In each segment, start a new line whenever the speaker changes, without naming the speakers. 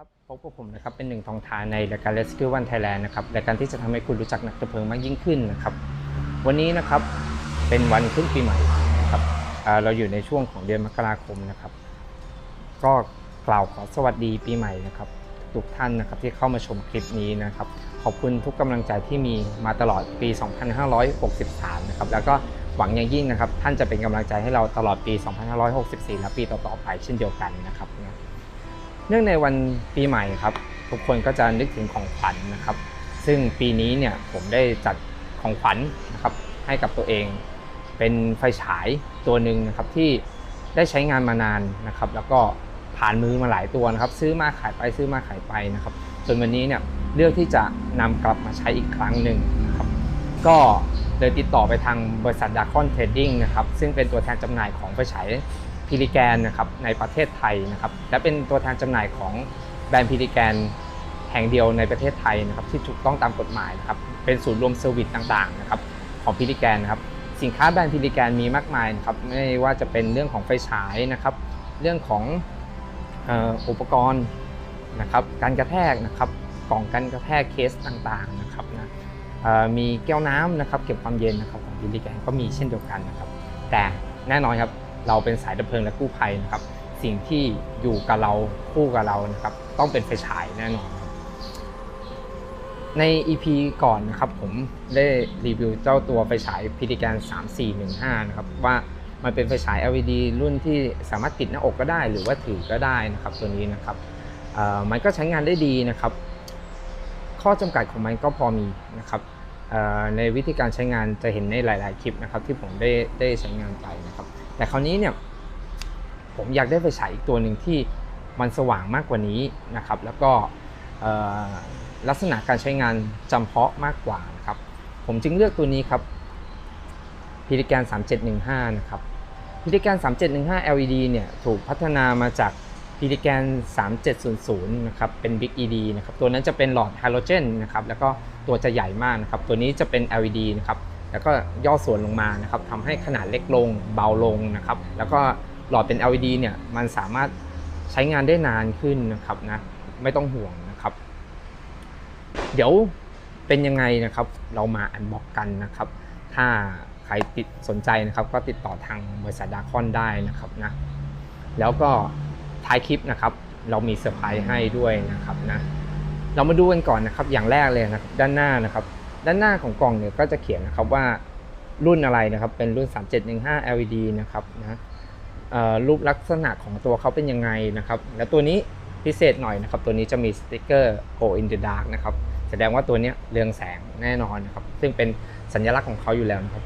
ครับพบกับผมนะครับเป็นหนึ่งทองทานในรายการ Rescue One Thailand นะครับรายการที่จะทำให้คุณรู้จักนักดับเพลิงมากยิ่งขึ้นนะครับ วันนี้นะครับเป็นวันขึ้นปีใหม่นะครับเราอยู่ในช่วงของเดือนมกราคมนะครับ ก็กล่าวขอสวัสดีปีใหม่นะครับ ทุกท่านนะครับที่เข้ามาชมคลิปนี้นะครับ ขอบคุณทุกกำลังใจที่มีมาตลอดปี 2563 นะครับแล้วก็หวังอย่างยิ่งนะครับ ท่านจะเป็นกำลังใจให้เราตลอดปี 2564 และปีต่อๆไปเช่นเดียวกันนะครับนะ เนื่องในวันปีใหม่ครับ ทุกคนก็จะนึกถึงของขวัญนะครับ ซึ่งปีนี้เนี่ยผมได้จัดของขวัญนะครับ ให้กับตัวเอง เป็นไฟฉายตัวหนึ่งนะครับที่ได้ใช้งานมานานนะครับ แล้วก็ผ่านมือมาหลายตัวนะครับ ซื้อมาขายไปซื้อมาขายไปนะครับ จนวันนี้เนี่ยเลือกที่จะนำกลับมาใช้อีกครั้งหนึ่งนะครับ ก็เลยติดต่อไปทางบริษัทดาคอนเทรดดิ้งนะครับ ซึ่งเป็นตัวแทนจำหน่ายของไฟฉาย พิลิแกนนะครับในประเทศไทยนะครับและเป็นตัวแทนจำหน่ายของแบรนด์พิลิแกนแห่งเดียวในประเทศไทยนะครับที่ถูกต้องตามกฎหมายนะครับเป็นศูนย์รวมเซอร์วิสต่างๆนะครับของพิลิแกนนะครับสินค้าแบรนด์พิลิแกนมีมากมายนะครับไม่ว่าจะเป็นเรื่องของไฟฉายนะครับเรื่องของอุปกรณ์นะครับการกระแทกนะครับกล่องกันกระแทกเคสต่างๆนะครับนะมีแก้วน้ำนะครับเก็บความเย็นนะครับของพิลิแกนก็มีเช่นเดียวกันนะครับแต่แน่นอนครับ เราเป็นสายดับเพลิงและกู้ภัยนะครับ สิ่งที่อยู่กับเราคู่กับเรานะครับ ต้องเป็นไฟฉายแน่นอนครับใน EP ก่อนนะครับ ผมได้รีวิวเจ้าตัวไฟฉายพิธีการ3415 นะครับ ว่ามันเป็นไฟฉาย LED รุ่นที่สามารถติดหน้าอกก็ได้ หรือว่าถือก็ได้นะครับ ตัวนี้นะครับมันก็ใช้งานได้ดีนะครับ ข้อจำกัดของมันก็พอมีนะครับในวิธีการใช้งานจะเห็นในหลาย ๆ คลิปนะครับ ที่ผมได้ได้ใช้งานไปนะครับ แต่คราวนี้เนี่ยผมอยากได้ไฟฉายอีกตัวหนึ่งที่มันสว่างมากกว่านี้นะครับ แล้วก็ลักษณะการใช้งานจำเพาะมากกว่านะครับ ผมจึงเลือกตัวนี้ครับพิธีการ3715 นะครับพิธีการ3715 LED เนี่ยถูกพัฒนามาจากพิธีการ3700 นะครับ เป็น Big ED นะครับ ตัวนั้นจะเป็นหลอดไฮโดรเจนนะครับ แล้วก็ตัวจะใหญ่มากนะครับ ตัวนี้จะเป็น LED นะครับ แล้วก็ย่อส่วนลงมานะครับทำให้ขนาดเล็กลงเบาลงนะครับ แล้วก็หลอดเป็น LED เนี่ยมันสามารถใช้งานได้นานขึ้นนะครับนะไม่ต้องห่วงนะครับ เดี๋ยวเป็นยังไงนะครับ เรามาอันบอกกันนะครับ ถ้าใครติดสนใจนะครับ ก็ติดต่อทางบริษัทดาคอนได้นะครับนะแล้วก็ท้ายคลิปนะครับ เรามีเซอร์ไพรส์ให้ด้วยนะครับนะเรามาดูกันก่อนนะครับ อย่างแรกเลยนะครับ ด้านหน้านะครับ ด้านหน้าของกล่องเนี่ยก็จะเขียนนะครับว่ารุ่นอะไรนะครับ เป็นรุ่น 3715 LED นะครับนะรูปลักษณะของตัวเขาเป็นยังไงนะครับ แล้วตัวนี้พิเศษหน่อยนะครับ ตัวนี้จะมีสติกเกอร์ Go in the dark นะครับ แสดงว่าตัวนี้เรืองแสงแน่นอนนะครับ ซึ่งเป็นสัญลักษณ์ของเขาอยู่แล้วนะครับ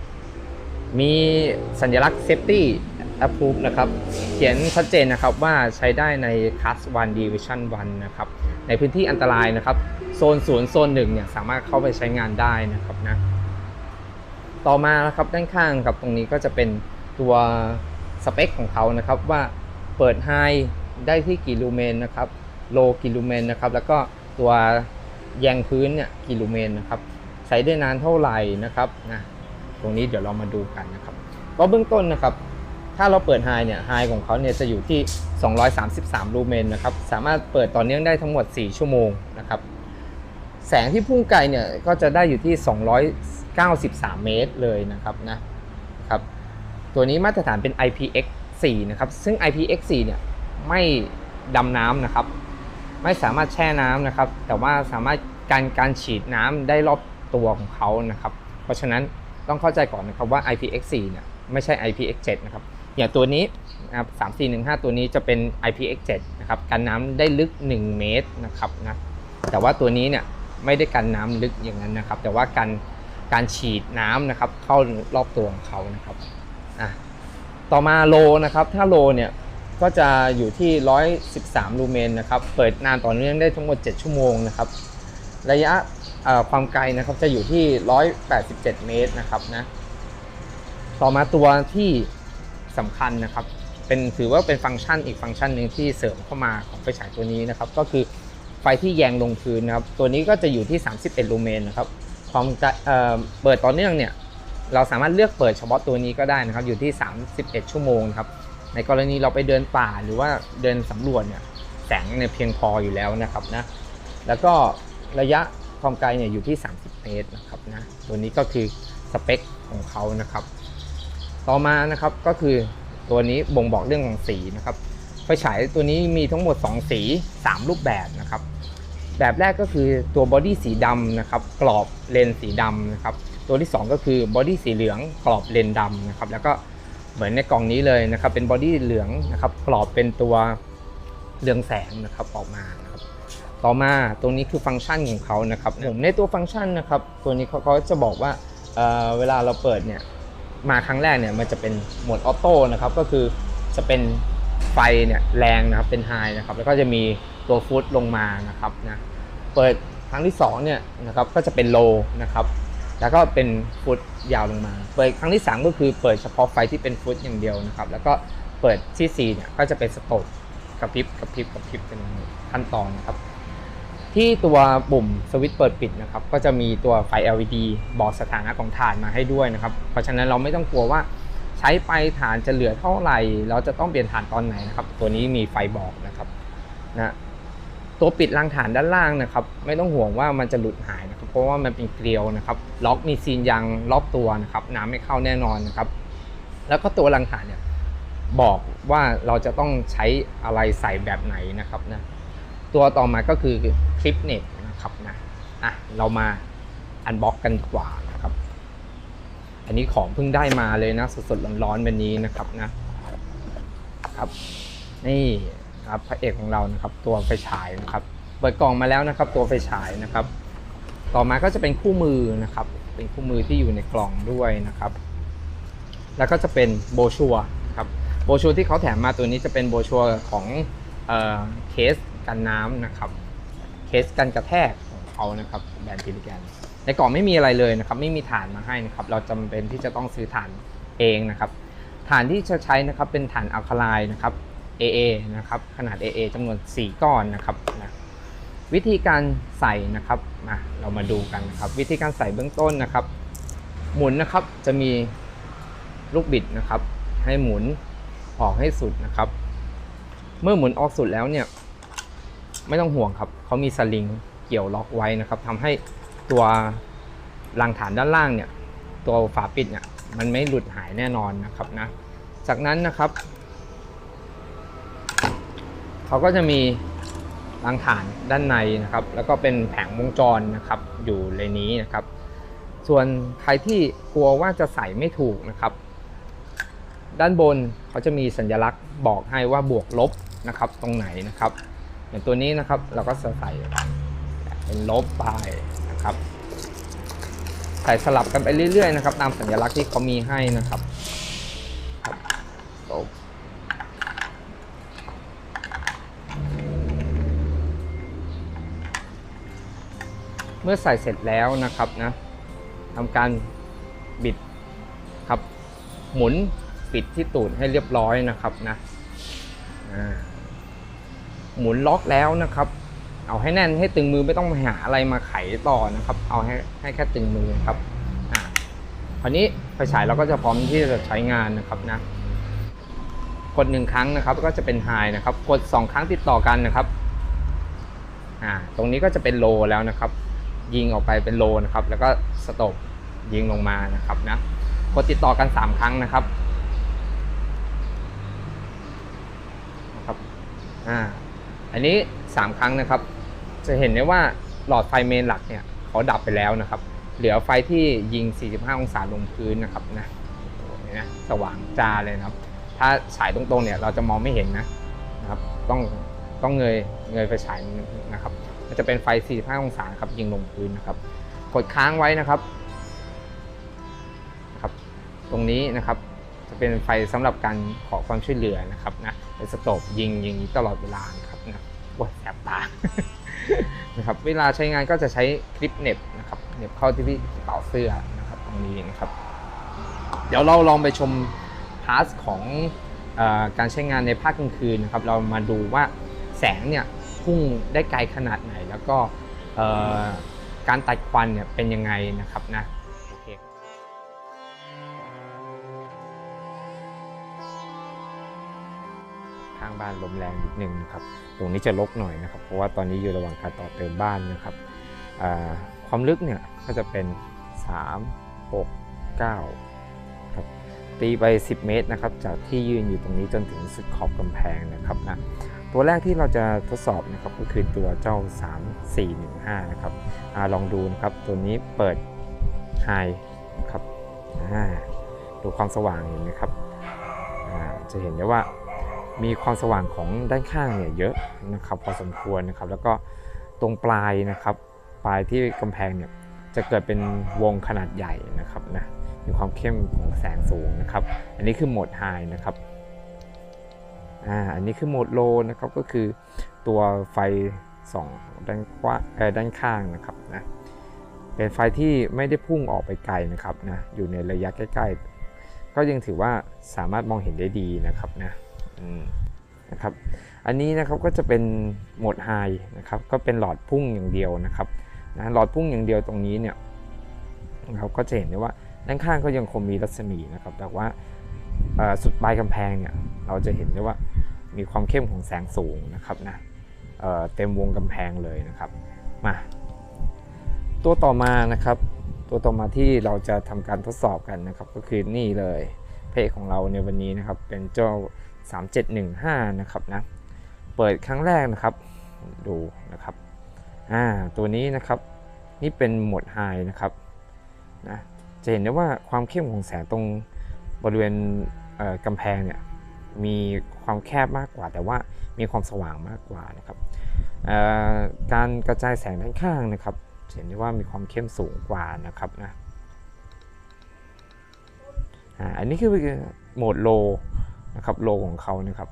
มีสัญลักษณ์ Safety Approve นะครับ เขียนชัดเจนนะครับว่าใช้ได้ใน Class 1 Division 1 นะครับ ในพื้นที่อันตรายนะครับ โซนศูนย์โซนหนึ่งเนี่ยสามารถเข้าไปใช้งานได้นะครับนะต่อมานะครับด้านข้างครับตรงนี้ก็จะเป็นตัวสเปคของเขานะครับว่าเปิดไฮได้ที่กี่ลูเมนนะครับโลกี่ลูเมนนะครับแล้วก็ตัวแยงพื้นเนี่ยกี่ลูเมนนะครับใช้ได้นานเท่าไหร่นะครับนะตรงนี้เดี๋ยวเรามาดูกันนะครับก็เบื้องต้นนะครับ ถ้าเราเปิดไฮเนี่ยไฮของเขาเนี่ยจะอยู่ที่ 233 ลูเมนนะครับสามารถเปิดต่อเนื่องได้ทั้งหมด 4 ชั่วโมงนะครับ แสงที่พุ่งไกลเนี่ยก็จะได้อยู่ที่ 293 เมตรเลยนะครับนะครับ ตัวนี้มาตรฐานเป็น IPX4 นะครับ ซึ่ง IPX4 เนี่ยไม่ดำน้ำนะครับ ไม่สามารถแช่น้ำนะครับ แต่ว่าสามารถการการฉีดน้ำได้รอบตัวของเขานะครับ เพราะฉะนั้นต้องเข้าใจก่อนนะครับว่า IPX4 เนี่ยไม่ใช่ IPX7 นะครับ อย่างตัวนี้นะครับ3415 ตัวนี้จะเป็น IPX7 นะครับ กันน้ำได้ลึก 1 เมตรนะครับนะ แต่ว่าตัวนี้เนี่ย ไม่ได้กันน้ำลึกอย่างนั้นนะครับ แต่ว่าการการฉีดน้ำนะครับ เข้ารอบตัวของเขานะครับอะต่อมาโลนะครับ ถ้าโลเนี่ยก็จะอยู่ที่ 113 ลูเมนนะครับ เปิดนานต่อเนื่องได้ทั้งหมด 7 ชั่วโมงนะครับ ระยะความไกลนะครับจะอยู่ที่ 187 เมตรนะครับนะ ต่อมาตัวที่สำคัญนะครับ เป็นถือว่าเป็นฟังก์ชันอีกฟังก์ชันหนึ่งที่เสริมเข้ามาของไฟฉายตัวนี้นะครับ ก็คือ ไฟที่แยงลงพื้นนะครับ ตัวนี้ก็จะอยู่ที่ 31 ลูเมนนะครับ ความจะเอ่อเปิดต่อเนื่องเนี่ย เราสามารถเลือกเปิดเฉพาะตัวนี้ก็ได้นะครับ อยู่ที่ 31 ชั่วโมงครับ ในกรณีเราไปเดินป่าหรือว่าเดินสำรวจเนี่ย แสงเนี่ยเพียงพออยู่แล้วนะครับนะ แล้วก็ระยะความไกลเนี่ยอยู่ที่ 30 เมตรนะครับนะ ตัวนี้ก็คือสเปคของเขานะครับ ต่อมานะครับก็คือตัวนี้บ่งบอกเรื่องของสีนะครับ ไฟฉายตัวนี้มีทั้งหมด 2 สี 3 รูปแบบนะครับ แบบแรกก็คือตัวบอดี้สีดำนะครับ กรอบเลนสีดำนะครับ ตัวที่ 2 ก็คือบอดี้สีเหลืองกรอบเลนดำนะครับ แล้วก็เหมือนในกล่องนี้เลยนะครับ เป็นบอดี้เหลืองนะครับ กรอบเป็นตัวเรืองแสงนะครับออกมานะครับต่อมาตรงนี้คือฟังก์ชันของเขานะครับผมในตัวฟังก์ชันนะครับ ตัวนี้เขาก็จะบอกว่าเเวลาเราเปิดเนี่ยมาครั้งแรกเนี่ยมันจะเป็นโหมดออโต้นะครับก็คือจะเป็น ไฟเนี่ยแรงนะครับเป็นไฮนะครับแล้วก็จะมีตัวฟุตลงมานะครับนะเปิดครั้งที่2เนี่ยนะครับก็จะเป็นโลนะครับแล้วก็เป็นฟุตยาวลงมา เปิดครั้งที่ 3 ก็คือเปิดเฉพาะไฟที่เป็นฟุตอย่างเดียวนะครับ แล้วก็เปิดที่4เนี่ยก็จะเป็นสโตปกระพริบกระพริบกระพริบเป็นขั้นตอนนะครับ ที่ตัวปุ่มสวิตช์เปิดปิดนะครับ ก็จะมีตัวไฟ LED บอกสถานะของถ่านมาให้ด้วยนะครับ เพราะฉะนั้นเราไม่ต้องกลัวว่า ใช้ไปถ่านจะเหลือเท่าไหร่ เราจะต้องเปลี่ยนถ่านตอนไหนนะครับ ตัวนี้มีไฟบอกนะครับนะตัวปิดรางฐานด้านล่างนะครับ ไม่ต้องห่วงว่ามันจะหลุดหายนะครับ เพราะว่ามันเป็นเกลียวนะครับ ล็อกมีซีนยางรอบตัวนะครับ น้ำไม่เข้าแน่นอนนะครับ แล้วก็ตัวรางฐานเนี่ยบอกว่าเราจะต้องใช้อะไรใส่แบบไหนนะครับนะตัวต่อมาก็คือคลิปเน็ตนะครับนะอะเรามาอันบ็อกกันดีกว่าน อันนี้ของเพิ่งได้มาเลยนะสดๆร้อนๆแบบนี้นะครับนะครับ นี่ครับพระเอกของเรานะครับ ตัวไฟฉายนะครับ เปิดกล่องมาแล้วนะครับ ตัวไฟฉายนะครับ ต่อมาก็จะเป็นคู่มือนะครับ เป็นคู่มือที่อยู่ในกล่องด้วยนะครับ แล้วก็จะเป็นโบชัวครับโบชัวที่เขาแถมมาตัวนี้จะเป็นโบชัวของเอ่อเคสกันน้ำนะครับ เคสกันกระแทกของเขานะครับแบรนด์พิลิแกน ในกล่องไม่มีอะไรเลยนะครับไม่มีฐานมาให้นะครับเราจำเป็นที่จะต้องซื้อฐานเองนะครับฐานที่จะใช้นะครับเป็นฐานอัลคาไลน์นะครับ AA นะครับขนาด AA จำนวน 4 ก้อนนะครับนะวิธีการใส่นะครับมาเรามาดูกันนะครับ วิธีการใส่เบื้องต้นนะครับ หมุนนะครับจะมีลูกบิดนะครับ ให้หมุนออกให้สุดนะครับ เมื่อหมุนออกสุดแล้วเนี่ย ไม่ต้องห่วงครับเขามีสลิงเกี่ยวล็อกไว้นะครับทำให้ ตัวรางฐานด้านล่างเนี่ยตัวฝาปิดเนี่ยมันไม่หลุดหายแน่นอนนะครับนะ จากนั้นนะครับเขาก็จะมีรางฐานด้านในนะครับ แล้วก็เป็นแผงวงจรนะครับอยู่ในนี้นะครับ ส่วนใครที่กลัวว่าจะใส่ไม่ถูกนะครับ ด้านบนเขาจะมีสัญลักษณ์บอกให้ว่าบวกลบนะครับตรงไหนนะครับ อย่างตัวนี้นะครับเราก็จะใส่เป็นลบไป ครับใส่สลับกันไปเรื่อยๆนะครับ ตามสัญลักษณ์ที่เขามีให้นะครับเมื่อใส่เสร็จแล้วนะครับนะทำการบิดครับหมุนปิดที่ตูดให้เรียบร้อยนะครับนะหมุนล็อกแล้วนะครับ เอาให้แน่นให้ตึงมือไม่ต้องไปหาอะไรมาไขต่อนะครับ เอาให้ให้แค่ตึงมือครับอ่าคราวนี้ไฟฉายเราก็จะพร้อมที่จะใช้งานนะครับนะกดหนึ่งครั้งนะครับก็จะเป็นไฮนะครับ กดสองครั้งติดต่อกันนะครับอ่าตรงนี้ก็จะเป็นโลแล้วนะครับ ยิงออกไปเป็นโลนะครับ แล้วก็สต็อปยิงลงมานะครับนะกดติดต่อกัน 3 ครั้งนะครับนะครับอ่าอันนี้ 3 ครั้งนะครับ จะเห็นได้ว่าหลอดไฟเมนหลักเนี่ยเขาดับไปแล้วนะครับ เหลือไฟที่ยิง 45 องศาลงพื้นนะครับนะนะสว่างจ้าเลยนะครับ ถ้าฉายตรงๆเนี่ยเราจะมองไม่เห็นนะนะครับ ต้องต้องเงยเงยไฟฉายนะครับ มันจะเป็นไฟ 45 องศาครับยิงลงพื้นนะครับ กดค้างไว้นะครับนะครับ ตรงนี้นะครับจะเป็นไฟสำหรับการขอความช่วยเหลือนะครับนะเป็นสโตบยิงยิงนี้ตลอดเวลาครับนะปวดแสบตา นะครับเวลาใช้งานก็จะใช้คลิปเน็บนะครับเน็บเข้าที่ที่กระเป๋าเสื้อนะครับตรงนี้นะครับเดี๋ยวเราลองไปชมพาร์ทของอการใช้งานในภาคกลางคืนนะครับ เรามาดูว่าแสงเนี่ยพุ่งได้ไกลขนาดไหน แล้วก็การตัดควันเนี่ยเป็นยังไงนะครับนะางบ้านลมแรงนิดนึงนะครับตรงนี้จะลกหน่อยนะครับ เพราะว่าตอนนี้อยู่ระหว่างการต่อเติมบ้านนะครับความลึกเนี่ยก็จะเป็น 3 6 9ครับตีไป 10 เมตรนะครับ จากที่ยืนอยู่ตรงนี้จนถึงสุดขอบกำแพงนะครับนะตัวแรกที่เราจะทดสอบนะครับก็คือตัวเจ้า 3415 นะครับอลองดูนะครับ ตัวนี้เปิด High นะครับดูความสว่างเห็นไหมครับจะเห็นได้ว่า มีความสว่างของด้านข้างเนี่ยเยอะนะครับพอสมควรนะครับ แล้วก็ตรงปลายนะครับ ปลายที่กำแพงเนี่ยจะเกิดเป็นวงขนาดใหญ่นะครับนะมีความเข้มของแสงสูงนะครับ อันนี้คือโหมด High นะครับอ่าอันนี้คือโหมด Low นะครับก็คือตัวไฟส่องด้านขวาเออด้านข้างนะครับนะเป็นไฟที่ไม่ได้พุ่งออกไปไกลนะครับนะอยู่ในระยะใกล้ ๆ ก็ยังถือว่าสามารถมองเห็นได้ดีนะครับนะ นะครับ อันนี้นะครับก็จะเป็นโหมด High นะครับก็เป็นหลอดพุ่งอย่างเดียวนะครับนะหลอดพุ่งอย่างเดียวตรงนี้เนี่ยเราก็จะเห็นได้ว่าด้านข้างก็ยังคงมีรัศมีนะครับ แต่ว่าสุดปลายกำแพงเนี่ยเราจะเห็นได้ว่ามีความเข้มของแสงสูงนะครับนะเเต็มวงกำแพงเลยนะครับมาตัวต่อมานะครับ ตัวต่อมาที่เราจะทำการทดสอบกันนะครับ ก็คือนี่เลยเพจของเราในวันนี้นะครับเป็นเจ้า 3715 นะครับนะ เปิดครั้งแรกนะครับ ดูนะครับ อ่า ตัวนี้นะครับ นี่เป็นโหมด High นะครับ นะ จะเห็นได้ว่าความเข้มของแสงตรงบริเวณเกำแพงเนี่ย มีความแคบมากกว่า แต่ว่ามีความสว่างมากกว่านะครับ การกระจายแสงด้านข้างนะครับจะเห็นได้ว่ามีความเข้มสูงกว่านะครับนะอันนี้คือโหมด Low นะครับโลของเขานะครับ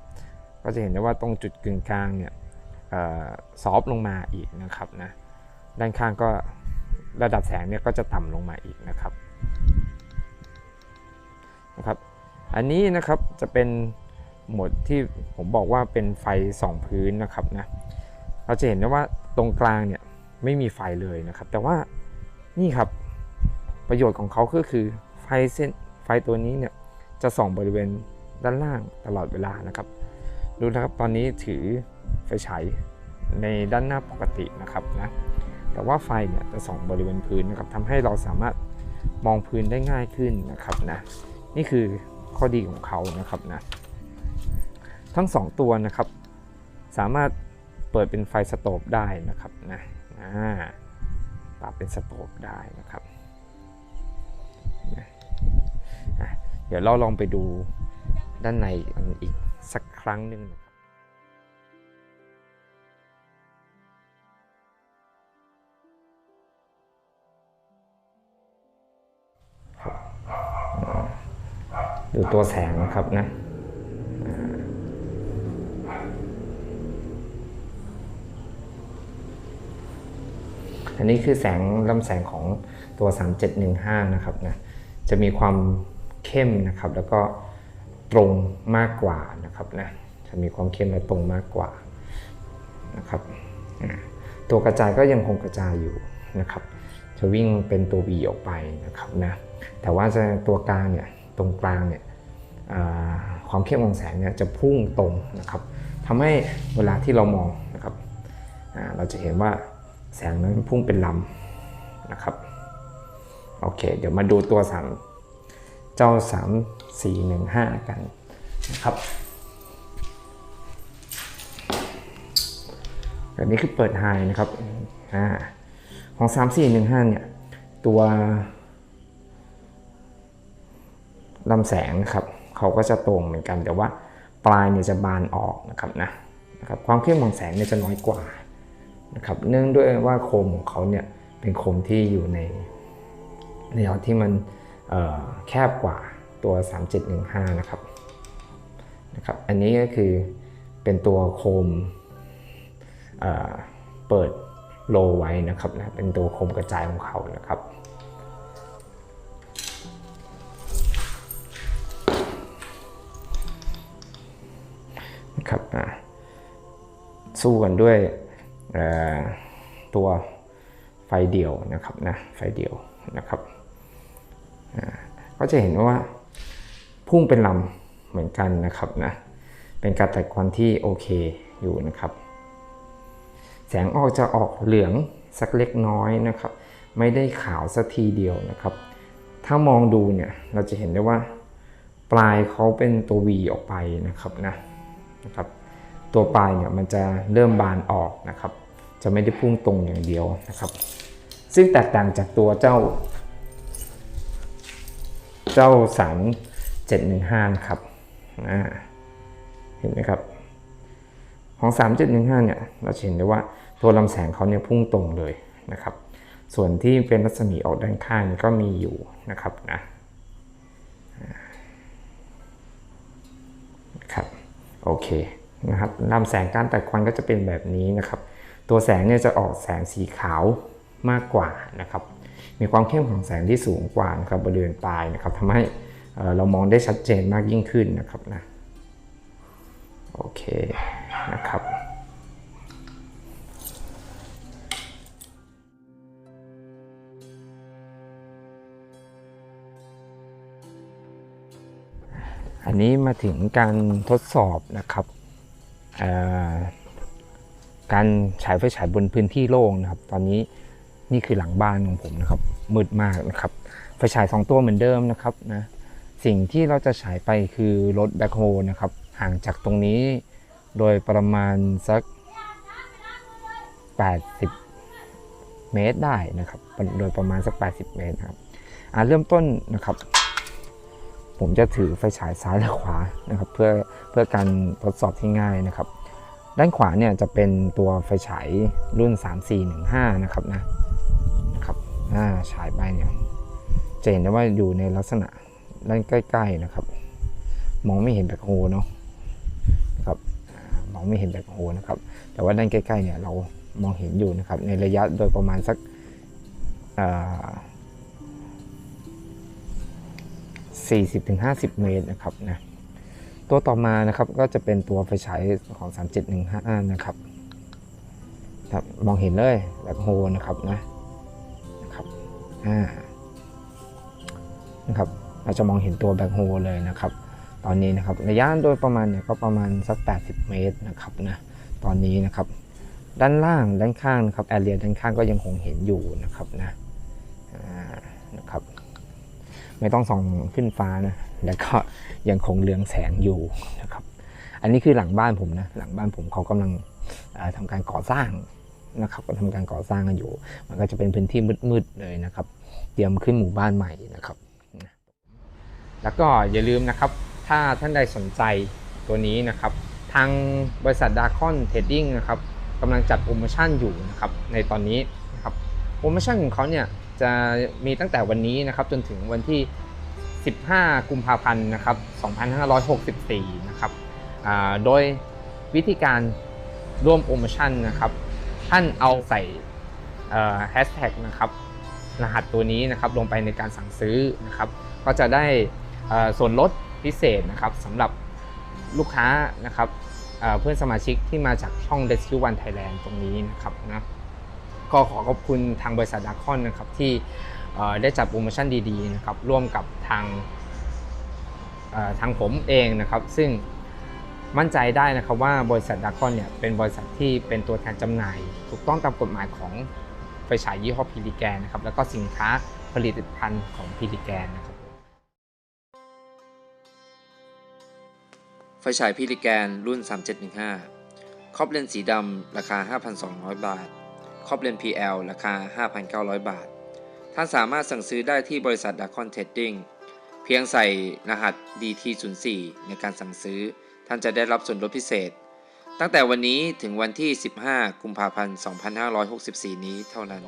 ก็จะเห็นได้ว่าตรงจุดกึ่งกลางเนี่ยซอฟลงมาอีกนะครับนะด้านข้างก็ระดับแสงเนี่ยก็จะต่ำลงมาอีกนะครับนะครับอันนี้นะครับจะเป็นโหมดที่ผมบอกว่าเป็นไฟสองพื้นนะครับนะเราจะเห็นได้ว่าตรงกลางเนี่ยไม่มีไฟเลยนะครับ แต่ว่านี่ครับประโยชน์ของเขาก็คือไฟเส้นไฟตัวนี้เนี่ยจะส่องบริเวณ ด้านล่างตลอดเวลานะครับ ดูนะครับตอนนี้ถือไฟฉายในด้านหน้าปกตินะครับนะแต่ว่าไฟเนี่ยจะส่องบริเวณพื้นนะครับทำให้เราสามารถมองพื้นได้ง่ายขึ้นนะครับนะนี่คือข้อดีของเขานะครับนะทั้ง 2 ตัวนะครับ สามารถเปิดเป็นไฟสโตบได้นะครับนะอ่าปรับเป็นสโตบได้นะครับนะเดี๋ยวเราลองไปดู ด้านในกันอีกสักครั้งหนึ่งนะครับดูตัวแสงนะครับนะอันนี้คือแสงลำแสงของตัว 3715 นะครับนะ จะมีความเข้มนะครับ แล้วก็ ตรงมากกว่านะครับนะจะมีความเข้มและตรงมากกว่านะครับตัวกระจายก็ยังคงกระจายอยู่นะครับ จะวิ่งเป็นตัว V ออกไปนะครับนะแต่ว่าจะตัวกลางเนี่ยตรงกลางเนี่ยความเข้มของแสงเนี่ยจะพุ่งตรงนะครับทำให้เวลาที่เรามองนะครับเราจะเห็นว่าแสงนั้นพุ่งเป็นลำนะครับโอเค เดี๋ยวมาดูตัวสามเจ้า3 4 1 5 กันนะครับแบบนี้คือเปิดไฮนะครับอ่าของ 3 4 1 5 เนี่ย ตัวลำแสงนะครับเขาก็จะตรงเหมือนกันแต่ว่าปลายเนี่ยจะบานออกนะครับนะนะครับความเข้มของแสงเนี่ยจะน้อยกว่านะครับเนื่องด้วยว่าโคมของเขาเนี่ยเป็นโคมที่อยู่ในแนวที่มันแคบกว่า ตัว 3715 นะครับนะครับ อันนี้ก็คือเป็นตัวโคมเเปิดโลไว้นะครับนะเป็นตัวโคมกระจายของเขานะครับนะครับสู้กันด้วยตัวไฟเดี่ยวนะครับนะไฟเดี่ยวนะครับก็จะเห็นว่า พุ่งเป็นลำเหมือนกันนะครับนะเป็นการตัดควันที่โอเคอยู่นะครับ แสงออกจะออกเหลืองสักเล็กน้อยนะครับ ไม่ได้ขาวสักทีเดียวนะครับ ถ้ามองดูเนี่ยเราจะเห็นได้ว่า ปลายเขาเป็นตัว V ออกไปนะครับนะนะครับ ตัวปลายเนี่ยมันจะเริ่มบานออกนะครับ จะไม่ได้พุ่งตรงอย่างเดียวนะครับ ซึ่งแตกต่างจากตัวเจ้า เจ้าสาม เจ็ดหนึ่งห้าครับเห็นไหมครับ ของ 3.15เนี่ยเราจะเห็นได้ว่าตัวลำแสงเขาเนี่ยพุ่งตรงเลยนะครับ ส่วนที่เป็นรัศมีออกด้านข้างก็มีอยู่นะครับนะนะครับโอเคนะครับลำแสงการตัดควันก็จะเป็นแบบนี้นะครับ ตัวแสงเนี่ยจะออกแสงสีขาวมากกว่านะครับ มีความเข้มของแสงที่สูงกว่านะครับบริเวณปลายนะครับทำให้ เเรามองได้ชัดเจนมากยิ่งขึ้นนะครับนะโอเคนะครับอันนี้มาถึงการทดสอบนะครับการฉายไฟฉายบนพื้นที่โล่งนะครับ ตอนนี้นี่คือหลังบ้านของผมนะครับมืดมากนะครับไฟฉายสองตัวเหมือนเดิมนะครับนะ สิ่งที่เราจะฉายไปคือรถแบ็คโฮนะครับ ห่างจากตรงนี้ โดยประมาณสัก 80 เมตรได้นะครับ โดยประมาณสัก 80 เมตรครับอ่าเริ่มต้นนะครับ ผมจะถือไฟฉายซ้ายและขวานะครับ เพื่อเพื่อการทดสอบที่ง่ายนะครับ ด้านขวาเนี่ยจะเป็นตัวไฟฉายรุ่น 3415 นะครับนะนะครับอ่าฉายไปเนี่ยจะเห็นได้ว่าอยู่ในลักษณะ ด้านใกล้ ๆนะครับ มองไม่เห็นแบ็คโฮเนาะนะครับมองไม่เห็นแบ็คโฮนะครับ แต่ว่าด้านใกล้ๆเนี่ยเรามองเห็นอยู่นะครับ ในระยะโดยประมาณสักสี่สิบถึงห้าสิบเมตรนะครับนะตัวต่อมานะครับก็จะเป็นตัวไฟฉายของ 3715 นะครับครับมองเห็นเลยแบ็คโฮนะครับนะนะครับอ่านะครับ เราจะมองเห็นตัวแบ็คโฮเลยนะครับ ตอนนี้นะครับระยะโดยประมาณเนี่ยก็ประมาณสัก 80 เมตรนะครับนะตอนนี้นะครับ ด้านล่างด้านข้างนะครับแอเรียด้านข้างก็ยังคงเห็นอยู่นะครับนะนะครับ ไม่ต้องส่องขึ้นฟ้านะแล้วก็ยังคงเรืองแสงอยู่นะครับ อันนี้คือหลังบ้านผมนะหลังบ้านผมเขากำลังเอ่อทำการก่อสร้างนะครับก็ทำการก่อสร้างกันอยู่ มันก็จะเป็นพื้นที่มืดๆเลยนะครับ เตรียมขึ้นหมู่บ้านใหม่นะครับ แล้วก็อย่าลืมนะครับ ถ้าท่านใดสนใจตัวนี้นะครับ ทางบริษัทดาคอนเทรดดิ้งนะครับกำลังจัดโปรโมชั่นอยู่นะครับในตอนนี้นะครับโปรโมชั่นของเขาเนี่ยจะมีตั้งแต่วันนี้นะครับจนถึงวันที่ 15 กุมภาพันธ์นะครับ2564 นะครับโดยวิธีการร่วมโปรโมชั่นนะครับ ท่านเอาใส่แฮชแท็กนะครับรหัสตัวนี้นะครับลงไปในการสั่งซื้อนะครับ ก็จะได้ ส่วนลดพิเศษนะครับสำหรับลูกค้านะครับเพื่อนสมาชิกที่มาจากช่อง Rescue One Thailand ตรงนี้นะครับนะก็ขอขอบคุณทางบริษัทดาคอนนะครับที่ได้จัดโปรโมชั่นดีๆนะครับร่วมกับทางทางผมเองนะครับ ซึ่งมั่นใจได้นะครับว่าบริษัทดาคอนเนี่ยเป็นบริษัทที่เป็นตัวแทนจำหน่าย ถูกต้องตามกฎหมายของไฟฉายยี่ห้อพีดีแกนนะครับแล้วก็สินค้าผลิตภัณฑ์ของพีดีแกนนะครับ
ฟฉายพิลิแกนรุ่น 3715ครอบเลนส์สีดำราคา 5,200 บาทครอบเลนส์ PL ราคา 5,900 บาท ท่านสามารถสั่งซื้อได้ที่บริษัทดาคอนเทดดิ้งเพียงใส่รหัส DT04 ในการสั่งซื้อ ท่านจะได้รับส่วนลดพิเศษ ตั้งแต่วันนี้ถึงวันที่ 15 กุมภาพันธ์ 2564 นี้เท่านั้น